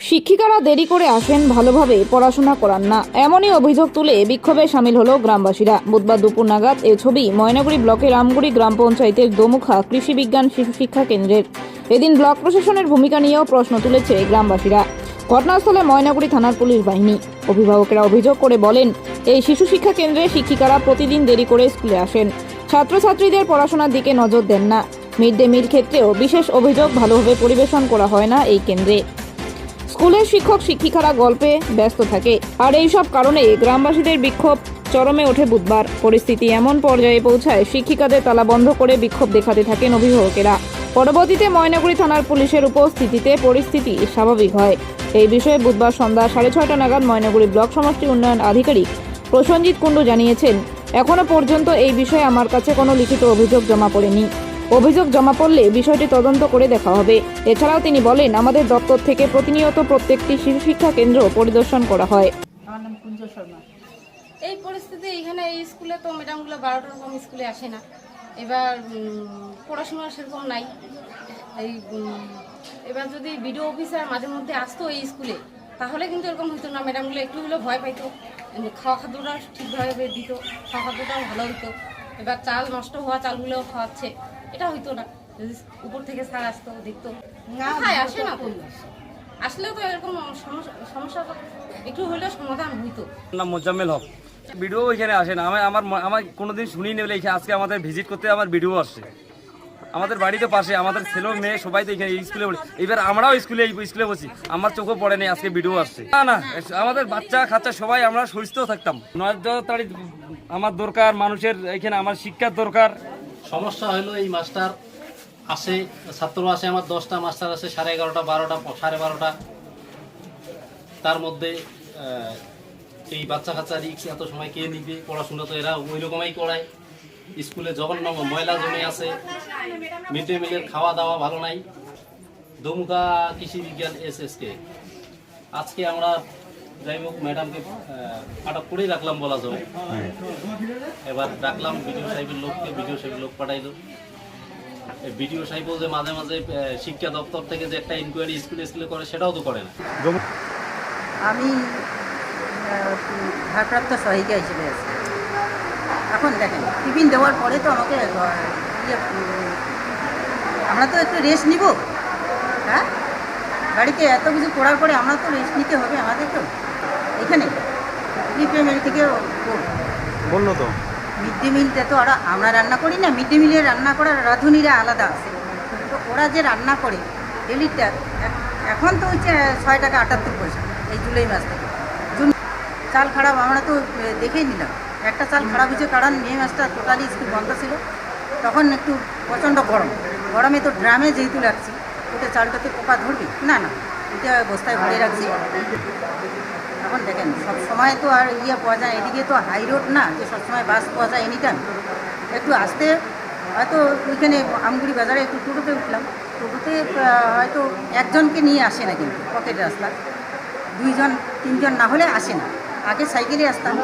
শিক্ষিকারা দেরি করে আসেন, ভালোভাবে পড়াশোনা করান না। এমনই অভিযোগ তুলে বিক্ষোভে সামিল হলো গ্রামবাসীরা। বুধবার দুপুর নাগাদ এ ছবি ময়নাগুড়ি ব্লকের রামগুড়ি গ্রাম পঞ্চায়েতের দোমুখা কৃষি বিজ্ঞান শিশু শিক্ষা কেন্দ্রের। এদিন ব্লক প্রশাসনের ভূমিকা নিয়েও প্রশ্ন তুলেছে গ্রামবাসীরা। ঘটনাস্থলে ময়নাগুড়ি থানার পুলিশ বাহিনী। অভিভাবকেরা অভিযোগ করে বলেন, এই শিশু শিক্ষা কেন্দ্রে শিক্ষিকারা প্রতিদিন দেরি করে স্কুলে আসেন। ছাত্রছাত্রীদের পড়াশোনার দিকে নজর দেন না। মিড ডে মিল ক্ষেত্রেও বিশেষ অভিযোগ ভালোভাবে পরিবেশন করা হয় না এই কেন্দ্রে। স্কুলের শিক্ষক, শিক্ষিকারা গল্পে ব্যস্ত থাকে। আর এই সব কারণে গ্রামবাসীদের বিক্ষোভ চরমে ওঠে বুধবার। পরিস্থিতি এমন পর্যায়ে পৌঁছায় শিক্ষিকাদের তালা বন্ধ করে বিক্ষোভ দেখাতে থাকেন অভিভাবকেরা। পরবর্তীতে ময়নাগুড়ি থানার পুলিশের উপস্থিতিতে পরিস্থিতি স্বাভাবিক হয়। এই বিষয়ে বুধবার সন্ধ্যা সাড়ে ছয়টা নাগাদ ময়নাগুড়ি ব্লক সমষ্টি উন্নয়ন আধিকারিক প্রসঞ্জিৎ কুণ্ডু জানিয়েছেন, এখনও পর্যন্ত এই বিষয়ে আমার কাছে কোনো লিখিত অভিযোগ জমা পড়েনি। অভিযোগ জমা পড়লে বিষয়টি তদন্ত করে দেখা হবে। এছাড়াও তিনি বলেন আমাদের দপ্তর থেকে প্রতিনিয়ত প্রত্যেকটি শিশু শিক্ষা কেন্দ্র পরিদর্শন করা হয়। এই পরিস্থিতি এখানে এই স্কুলে তো ম্যাডামগুলো বারোটার কম স্কুলে আসে না। এবার পড়াশোনা সেরকম নাই। এই এবার যদি বিডিও অফিসার মাঝে মধ্যে আসতো এই স্কুলে তাহলে কিন্তু এরকম হতো না। ম্যাডামগুলো একটু হলেও ভয় পাইতো। খাওয়া খাদ্যটা ঠিকভাবে দিত খাওয়া খাদ্যটাও ভালো হতো এবার চাল নষ্ট হওয়া চালগুলোও খাওয়াচ্ছে। এটা হইতো না। যদি উপর থেকে স্যার আসতো দেখতো। কোথায় আসে না? আসলেও তো এরকম সমস্যা সমস্যা একটু হলেও সমাধান হইতো। নাম মোজাম্মেল হক। ভিডিও এখানে আসে না। আমি আমার আমার কোনোদিন শুনি নেই এখানে আজকে আমাদের ভিজিট করতে আমার ভিডিও আসছে আমাদের বাড়িতে পাশে আমাদের ছেলে মেয়ে সবাই তো এখানে এই স্কুলে পড়ে এবার আমরাও স্কুলে স্কুলে বসি আমার চোখে পড়ে নেই আজকে ভিডিও আসছে। না না আমাদের বাচ্চা কাচ্চা সবাই আমরা সুস্থ থাকতাম। নয় তারিখ আমার দরকার মানুষের এখানে আমার শিক্ষার দরকার। সমস্যা হলো এই মাস্টার আসে ছাত্র আসে আমার দশটা, মাস্টার আসে সাড়ে এগারোটা, বারোটা, সাড়ে বারোটা। তার মধ্যে এই বাচ্চা কাচ্চা রিক্স এত সময় কে নিবে, পড়াশোনা তো এরা ওই রকমই করায়। স্কুলে জঘন্য ময়লা জমে আছে, মিড ডে মিলের খাওয়া দাওয়া ভালো নাই। দমুকা কৃষি বিজ্ঞান এস এস কে। আজকে আমরা যাই হোক ম্যাডামকে আটক করেই রাখলাম বলা যায়। এবার ডাকলাম বিডিও সাহেবের লোককে বিডিও সাহেবের লোক পাঠাইলো। বিডিও সাহেব যে মাঝে মাঝে শিক্ষা দপ্তর থেকে যে একটা ইনকোয়ারি স্কুলে স্কুলে করে সেটাও তো করে না। আমি ভারপ্রাপ্ত সহায়িকা হিসেবে আছি এখন দেখেন টিফিন দেওয়ার পরে তো আমাকে ইয়ে, আমরা তো একটু রেস্ট নিব। হ্যাঁ? বাড়িতে এত কিছু করার পরে আমরা তো রেস্ট নিতে হবে আমাদের তো। এখানে প্রিপ্রাইমারি থেকে বলল তো। মিড ডে মিলটা তো আর আমরা রান্না করি না মিড ডে মিলে রান্না করার রাঁধুনিরা আলাদা আছে। তো ওরা যে রান্না করে ডেলিটা এখন তো হচ্ছে ছয় টাকা আটাত্তর পয়সা এই জুলাই মাস থেকে। জুন চাল খারাপ আমরা তো দেখেই নিলাম। একটা চাল খারাপ হয়েছে কারণ মে মাসটা টোটালি স্কুল বন্ধ ছিল। তখন একটু প্রচণ্ড গরম। গরমে তো ড্রামে যেহেতু রাখছি ওটা চালটাতে পোকা ধরবে? না না, এটা বস্তায় ভরে রাখছি। এখন দেখেন, সব সময় তো আর ইয়ে পাওয়া যায় এদিকে তো হাই রোড না, যে সবসময় বাস পাওয়া যায় এনি টাইম একটু আসতে হয়তো ওইখানে আমগুড়ি বাজারে একটু টোটোতে উঠলাম। টোটোতে হয়তো একজনকে নিয়ে আসে না কিন্তু, পকেট রাস্তা। দুইজন, তিনজন না হলে আসে না। আগে সাইকেলে আসতাম।